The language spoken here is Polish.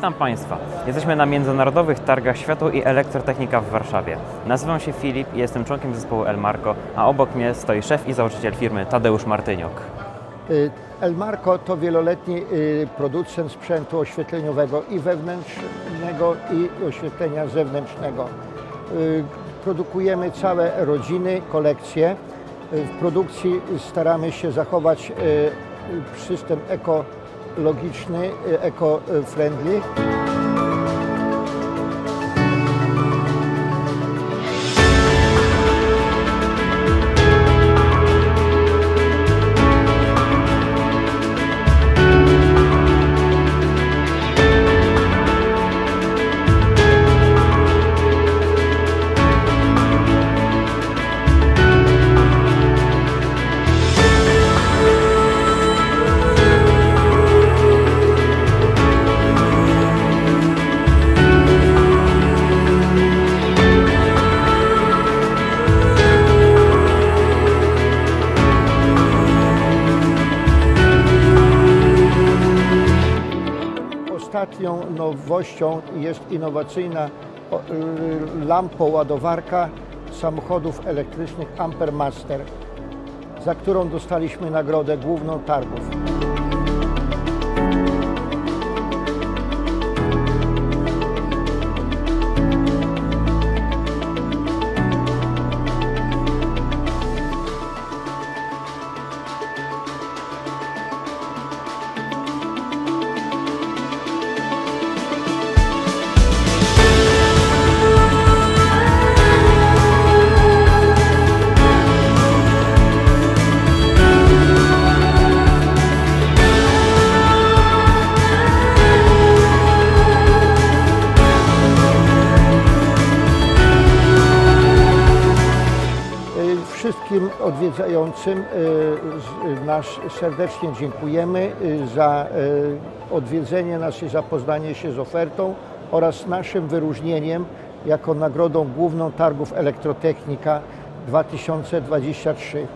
Witam Państwa. Jesteśmy na Międzynarodowych Targach Światło i Elektrotechnika w Warszawie. Nazywam się Filip i jestem członkiem zespołu Elmarco, a obok mnie stoi szef i założyciel firmy Tadeusz Martyniuk. Y, Elmarco to wieloletni y, producent sprzętu oświetleniowego i wewnętrznego i oświetlenia zewnętrznego. Y, Produkujemy całe rodziny, kolekcje. W produkcji staramy się zachować system ekologiczny, y, eco-friendly. Ostatnią nowością jest innowacyjna y, lampoładowarka samochodów elektrycznych Ampermaster, za którą dostaliśmy nagrodę główną targów. Wszystkim odwiedzającym y, z- nasz serdecznie dziękujemy y, za odwiedzenie nas i zapoznanie się z ofertą oraz naszym wyróżnieniem jako nagrodą główną targów Elektrotechnika 2023.